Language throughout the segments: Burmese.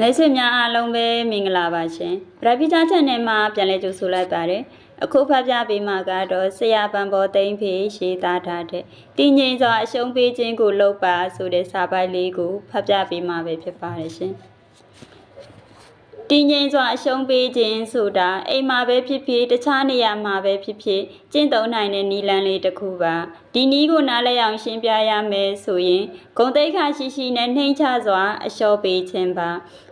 မိတ်ဆွေများအားလုံးပဲမင်္ဂလာပါရှင်။ဗရပိချာ channel မှာပြန်လည်ကြိုဆိုလိုက်ပါတယ်။အခုဖတ်ပြပေးမှာကတော့ဆရာပန်ပေါ်သိမ့်ဖေရေးသားထားတဲ့တည်ငြိမ်စွာအရှုံးပေးခြင်းကိုလုပ်ပါဆိုတဲ့စာပိုက်လေးကိုဖတ်ပြပေးမှာပဲဖြစ်ပါတယ်ရှင်။ တည်ငြိမ်စွာအရှုံးပေးခြင်းဆိုတာအိမ်မှာပဲဖြစ်ဖြစ်တခြားနေရာမှာပဲဖြစ်ဖြစ်ကျင့်သုံးနိုင်တဲ့နီလန်းလေးတစ်ခုပါဒီနီးကိုနားလည်အောင်ရှင်းပြရမယ်ဆိုရင်ဂုံတိတ်ခါရှိရှိနဲ့နှိမ့်ချစွာအလျှော့ပေးခြင်းပါ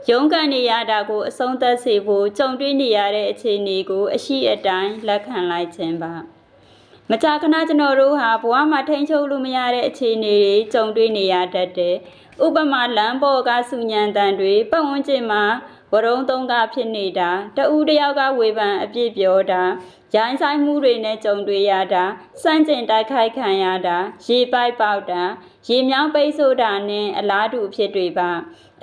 ရုန်းကန်နေရတာကိုအဆုံးသတ်စေဖို့ကြုံတွေ့နေရတဲ့အခြေအနေကိုအရှိအတိုင်းလက်ခံလိုက်ခြင်းပါမကြာခဏကျွန်တော်တို့ဟာဘဝမှာထိန်းချုပ်လို့မရတဲ့အခြေအနေတွေကြုံတွေ့နေရတတ်တယ်ဥပမာလမ်းပေါ်ကစုညံတန်တွေပတ်ဝန်းကျင်မှာ ဝရုံသုံးကဖြစ်နေတာတဦးတယောက်ကဝေဖန်အပြစ်ပြောတာရိုင်းဆိုင်မှုတွေနဲ့ကြုံတွေ့ရတာစန့်ကျင်တိုက်ခိုက်ခံရတာရေပိုက်ပေါက်တာရေမြောင်းပိတ်ဆို့တာနဲ့အလားတူအဖြစ်တွေပါ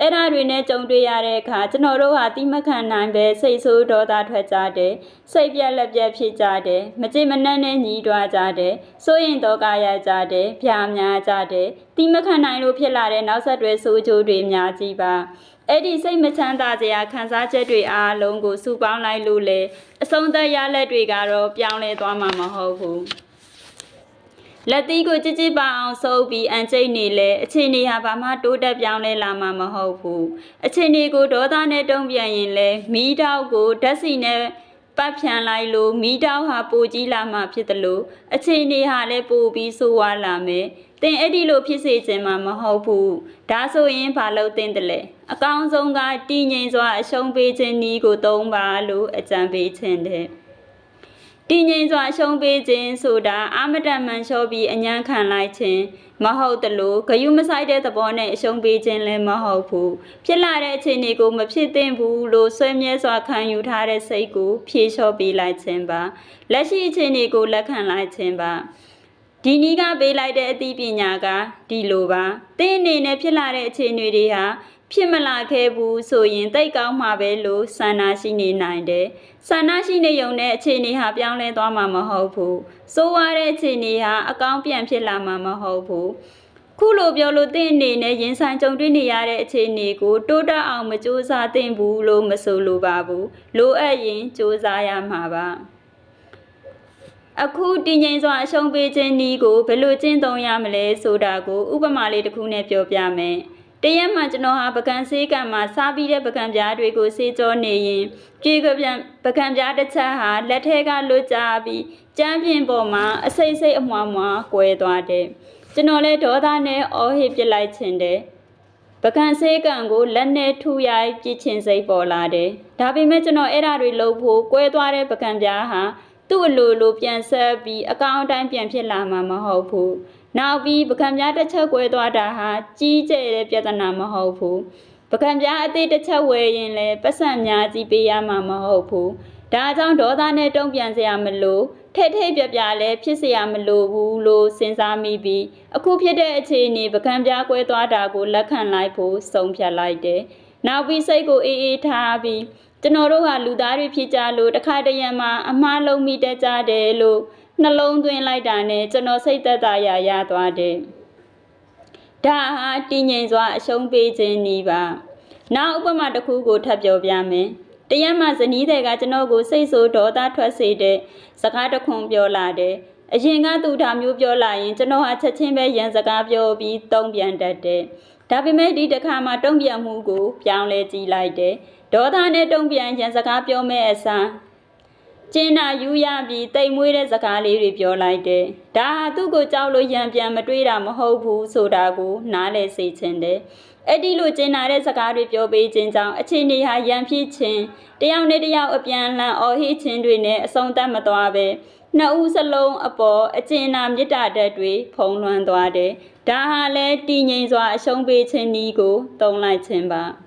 အဲ့ဒါတွေနဲ့ကြုံတွေ့ရတဲ့အခါကျွန်တော်တို့ဟာတိမခံနိုင်ပဲစိတ်ဆိုးဒေါသထွက်ကြတယ်စိတ်ပြက်လက်ပြက်ဖြစ်ကြတယ်မကြင်မနှက်နဲ့ညီးတွားကြတယ်စိုးရင်တော့ကရကြတယ်ဖြာများကြတယ်တိမခံနိုင်လို့ဖြစ်လာတဲ့နောက်ဆက်တွဲဆိုးကျိုးတွေများကြီးပါ အဲ့ဒီစိတ်မချမ်းသာစရာခံစားချက်တွေအားလုံးကိုစုပေါင်းလိုက်လို့လေအဆုံးသက်ရလက်တွေကတော့ပြောင်းလဲသွားမှာမဟုတ်ဘူးလက်သီးကိုကြစ်ကြစ်ပါအောင်ဆုပ်ပြီးအန်ကျိတ်နေလဲအခြေအနေဟာဘာမှတိုးတက်ပြောင်းလဲလာမှာမဟုတ်ဘူးအခြေအနေကိုဒေါသနဲ့တုံ့ပြန်ရင်လဲမီးတောက်ကိုဓာတ်စီနဲ့ ပတ်ဖြန်လိုက်လို့မီးတောက်ဟာပိုကြီးလာမှဖြစ်တယ်လို့အခြေအနေဟာလည်းပိုပြီးဆိုးဝါးလာမယ်တင်အဲ့ဒီလိုဖြစ်စေခြင်းမှာမဟုတ်ဘူးဒါဆိုရင်ဘာလို့တင်တယ်လဲအကောင်းဆုံးကတည်ငြိမ်စွာအရှုံးပေးခြင်းနည်းကိုသုံးပါလို့အကြံပေးခြင်းတဲ့ တည်ငြိမ်စွာအရှုံးပေးခြင်းဆိုတာအာမတန်မှန်လျှောပြီးအညံခံလိုက်ခြင်းမဟုတ်တလို့ဂယုမဆိုင်တဲ့သဘောနဲ့အရှုံးပေးခြင်းလည်းမဟုတ်ဘူးဖြစ်လာတဲ့အခြေအနေကိုမဖြစ်သင့်ဘူးလို့ဆွေးမြဲစွာခံယူထားတဲ့စိတ်ကိုဖြေလျှော့ပေးလိုက်ခြင်းပါလက်ရှိအခြေအနေကိုလက်ခံလိုက်ခြင်းပါဒီနီးကပေးလိုက်တဲ့အသိပညာကဒီလိုပါသင်အနေနဲ့ဖြစ်လာတဲ့အခြေအနေတွေဟာ ဖြစ်မလာခဲ့ဘူးဆိုရင်တိတ်ကောင်းမှာပဲလို့ဆန္ဒရှိနေနိုင်တယ်ဆန္ဒရှိနေုံနဲ့အခြေအနေဟာပြောင်းလဲသွားမှာမဟုတ်ဘူးစိုးရတဲ့အခြေအနေဟာအကောင်းပြန်ဖြစ်လာမှာမဟုတ်ဘူးခုလိုပြောလို့တင့်အနေနဲ့ရင်ဆိုင်ကြုံတွေ့နေရတဲ့အခြေအနေကိုတိုးတက်အောင်မစူးစမ်းသင့်ဘူးလို့မဆိုလိုပါဘူးလိုအပ်ရင်စူးစမ်းရမှာပါအခုတည်ငြိမ်စွာအရှုံးပေးခြင်းဤကိုဘယ်လိုကျင့်သုံးရမလဲဆိုတာကိုဥပမာလေးတစ်ခုနဲ့ပြောပြမယ်။ တရက်မှကျွန်တော်ဟာပကံဆေးကံမှာစားပြီးတဲ့ပကံပြားတွေကိုဆေးကြောနေရင်ပြေကပြန်ပကံပြားတစ်ချက်ဟာလက်ထဲကလွတ်ကျပြီးကြမ်းပြင်ပေါ်မှာအစိမ့်စိမ့်အမွှားမွှားကွဲသွားတယ်။ကျွန်တော်လည်းဒေါသနဲ့အော်ဟစ်ပစ်လိုက်ခြင်းတယ်။ပကံဆေးကံကိုလက်နဲ့ထူရိုက်ပြစ်ချင်စိတ်ပေါ်လာတယ်။ဒါပေမဲ့ကျွန်တော်အဲ့ဒါတွေလုပ်ဖို့ကွဲသွားတဲ့ပကံပြားဟာသူ့အလိုလိုပြန်ဆက်ပြီးအကောင့်အတိုင်းပြန်ဖြစ်လာမှာမဟုတ်ဘူး။ နောက်ပြီးပကံပြားတစ်ချက်ကွဲသွားတာဟာကြီးကျယ်တဲ့ပြဿနာမဟုတ်ဘူး။ပကံပြားအသေးတစ်ချက်ဝယ်ရင်လည်းပတ်စံများကြီးပေးရမှာမဟုတ်ဘူး။ဒါကြောင့်ဒေါသနဲ့တုံ့ပြန်စရာမလိုထိတ်ထိတ်ပြပြလည်းဖြစ်စရာမလိုဘူးလို့စဉ်းစားမိပြီးအခုဖြစ်တဲ့အခြေအနေပကံပြားကွဲသွားတာကိုလက်ခံလိုက်ဖို့ဆုံးဖြတ်လိုက်တယ်။နောက်ပြီးစိတ်ကိုအေးအေးထားပြီးကျွန်တော်တို့ဟာလူသားတွေဖြစ်ကြလို့တခါတရံမှာအမှားလုံးမိတတ်ကြတယ်လို့ နှလုံးသွင်းလိုက်တာနဲ့ကျွန်တော်စိတ်သက်သာရာရသွားတယ်။ဒါဟာတည်ငြိမ်စွာအရှုံးပေးခြင်းနည်းပါ။နောက်ဥပမာတစ်ခုကိုထပ်ပြောပြမယ်။တရက်မှဇနီးတွေကကျွန်တော်ကိုစိတ်ဆိုးဒေါသထွက်စေတဲ့စကားတစ်ခွန်းပြောလာတယ်။အရင်ကသူဒါမျိုးပြောလာရင်ကျွန်တော်ဟာချက်ချင်းပဲရန်စကားပြောပြီးတုံ့ပြန်တတ်တယ်။ဒါပေမဲ့ဒီတစ်ခါမှတုံ့ပြန်မှုကိုပြောင်းလဲကြည့်လိုက်တယ်။ဒေါသနဲ့တုံ့ပြန်ရန်စကားပြောမဲ့အစား ကျင်းနာယူရပြီးတိမ်မွေးတဲ့စကားလေးတွေပြောလိုက်တယ်။ဒါဟာသူ့ကိုကြောက်လို့ရံပြန်မတွေးတာမဟုတ်ဘူးဆိုတာကိုနားလည်စေချင်တယ်။အဲ့ဒီလိုကျင်းနာတဲ့စကားတွေပြောပေးခြင်းကြောင့်အခြေအနေဟာရံဖြစ်ခြင်းတယောက်နဲ့တယောက်အပြန်အလှန်အော်ဟစ်ခြင်းတွေနဲ့အဆုံးသတ်မသွားပဲနှစ်ဦးစလုံးအပေါ်အကျဉ်းနာမေတ္တာတက်တွေဖုံးလွှမ်းသွားတယ်။ဒါဟာလည်းတည်ငြိမ်စွာအရှုံးပေးခြင်းဤကိုတုံးလိုက်ခြင်းပါ။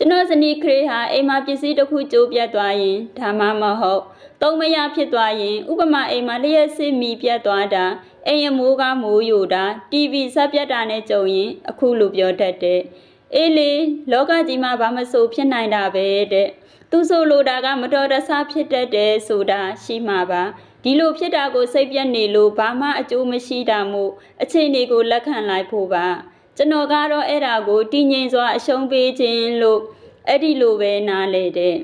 ကျွန်တော်ဇနီးခရေဟာအိမ်မှာပစ္စည်းတစ်ခုကျိုးပြတ်သွားရင်ဒါမှမဟုတ်သုံးမရဖြစ်သွားရင်ဥပမာအိမ်မှာလျှက်စစ်မီပြတ်သွားတာအိမ်ရမိုးကမိုးယိုတာ TV ဆက်ပြတ်တာနဲ့ကြုံရင် အခုလိုပြောတတ်တယ်အေးလေလောကကြီးမှာဘာမဆိုဖြစ်နိုင်တာပဲတဲ့သူဆိုလိုတာကမတော်တဆဖြစ်တတ်တယ်ဆိုတာရှိမှာပါဒီလိုဖြစ်တာကိုစိတ်ပြတ်နေလို့ဘာမှအကျိုးမရှိတာမို့အခြေအနေကိုလက်ခံလိုက်ဖို့ပါ ကျွန်တော်ကတော့အဲ့ဒါကိုတည်ငြိမ်စွာအရှုံးပေးခြင်းလို့အဲ့ဒီလိုပဲနားလေတဲ့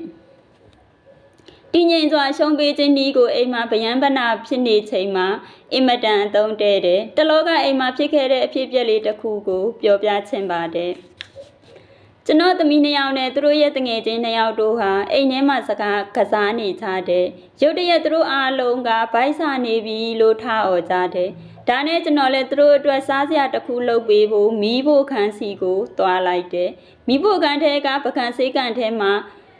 တည်ငြိမ်စွာအရှုံးပေးခြင်းဒီကိုအိမ်မှာဗျံပနာဖြစ်နေချိန်မှာအင်မတန်အသုံးတဲ့တယ်တလောကအိမ်မှာဖြစ်ခဲ့တဲ့အဖြစ်အပျက်လေးတစ်ခုကိုပြောပြချင်ပါတယ်ကျွန်တော်သမီးနှစ်ယောက်နဲ့သူတို့ရဲ့တငယ်ချင်းနှစ်ယောက်တို့ဟာအိမ်ထဲမှာစကားကစားနေကြတယ်။ရုတ်တရက်သူတို့အားလုံးကဘိုက်စာနေပြီလို့ထားអော်ကြတယ်။ ဒါနဲ့ကျွန်တော်လည်းသူတို့အတွက်စားစရာတစ်ခုလုပ်ပေးဖို့မီးဖို့ခန်းစီကိုတွားလိုက်တယ်။မီးဖို့ခန်းထဲကပကံစေးကန်ထဲမှာ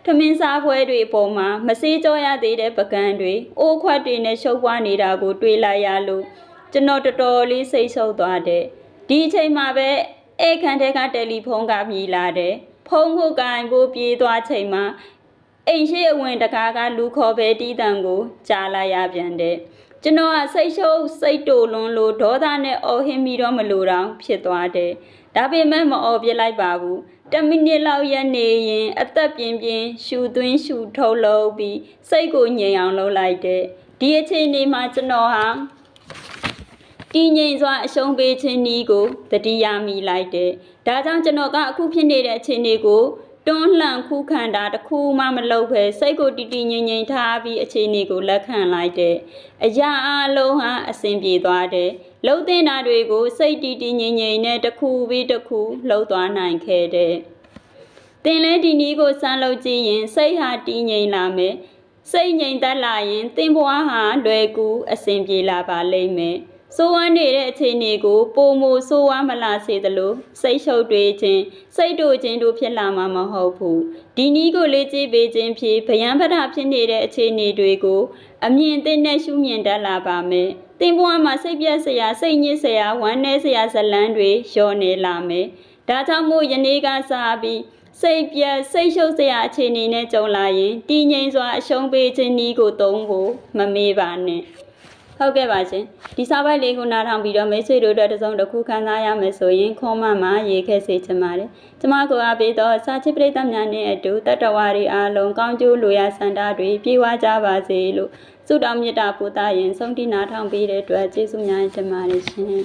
ထမင်းစားပွဲတွေအပေါ်မှာမစေးကြောရသေးတဲ့ပကံတွေအိုးခွက်တွေနဲ့ရှုပ်ပွားနေတာကို တွေ့လိုက်ရလို့ကျွန်တော်တော်တော်လေးစိတ်ဆုပ်သွားတယ်။ဒီအချိန်မှာပဲအဲ့ခန်းထဲကတယ်လီဖုန်းကမြည်လာတယ်ဖုန်းကိုကင်ကိုပြေးသွားချိန်မှာအိမ်ရှိအဝင်တကားကလူခေါ်ပဲတီးတံကိုကြားလိုက်ရပြန်တယ် ကျွန်တော်ကစိတ်ရှုပ်စိတ်တူလွန်းလို့ဒေါသနဲ့အော်ဟင်းပြီးတော့မလို့တော့ဖြစ်သွားတယ်ဒါပေမဲ့မအော်ပြစ်လိုက်ပါဘူးတမိနစ်လောက်ရနေရင် အသက်ပြင်းပြင်းရှူသွင်းရှူထုတ်လုပ်ပြီးစိတ်ကိုငြိမ်အောင်လုပ်လိုက်တယ်ဒီအချိန်ဒီမှာကျွန်တော်ဟာတည်ငြိမ်စွာအရှုံးပေးခြင်းဤကိုတတိယမိလိုက်တယ်။ဒါကြောင့်ကျွန်တော်ကအခုဖြစ်နေတဲ့အခြေအနေကို တွန်းလှန်ခုခံတာတစ်ခုမှမလုပ်ဘဲစိတ်ကိုတည်တည်ငြိမ်ငြိမ်ထားပြီးအခြေအနေကိုလက်ခံလိုက်တယ်။အရာအလုံးဟာအဆင်ပြေသွားတယ်။လှုပ်တင်တာတွေကိုစိတ်တည်တည်ငြိမ်ငြိမ်နဲ့တစ်ခုပြီးတစ်ခုလှုပ်သွားနိုင်ခဲ့တယ်။တင်လဲဒီနီးကိုစမ်းလုပ်ကြည့်ရင်စိတ်ဟာတည်ငြိမ်လာမယ်။စိတ်ငြိမ်သက်လာရင်သင်ဘွားဟာလွယ်ကူအဆင်ပြေလာပါလိမ့်မယ်။ ဆိုးဝမ်းနေတဲ့အခြေအနေကိုပုံမဆိုးဝမ်းမလာစေသလိုစိတ်ရှုပ်တွေခြင်းစိတ်တို့ခြင်းတို့ဖြစ်လာမှာမဟုတ်ဘူး။ဒီနည်းကိုလေ့ကျင့်ပေးခြင်းဖြင့်ဗယံပဒဖြစ်နေတဲ့အခြေအနေတွေကို အမြင်သိနဲ့ရှုမြင်တတ်လာပါမယ်။သင်ဘွားမှာစိတ်ပြက်စရာစိတ်ညစ်စရာဝမ်းနည်းစရာဇလန်းတွေလျော့နေလာမယ်။ဒါကြောင့်မို့ယနေ့ကစပြီးစိတ်ပြက်စိတ်ရှုပ်စရာအခြေအနေနဲ့ကြုံလာရင်တည်ငြိမ်စွာအရှုံးပေးခြင်းနည်းကိုသုံးဖို့မမေ့ပါနဲ့ ဟုတ်ကဲ့ပါရှင်ဒီစာပိုက်လေးကိုနားထောင်ပြီးတော့မိတ်ဆွေတို့အတွက်တစ်စုံတစ်ခုခန်းစားရမယ်ဆိုရင်ခွန်မမှာရေးခဲ့စေချင်ပါတယ်ကျမကိုအားပေးတော့စာချစ်ပရိသတ်များနဲ့အတူတတ္တဝါတွေအားလုံးကောင်းကျိုးလိုရာဆန္ဒတွေပြေဝကြပါစေလို့ဆုတောင်းမေတ္တာပို့သရင်ဆုံးတိနာထောင်ပေးတဲ့အတွက်ကျေးဇူးများတင်ပါတယ်ရှင်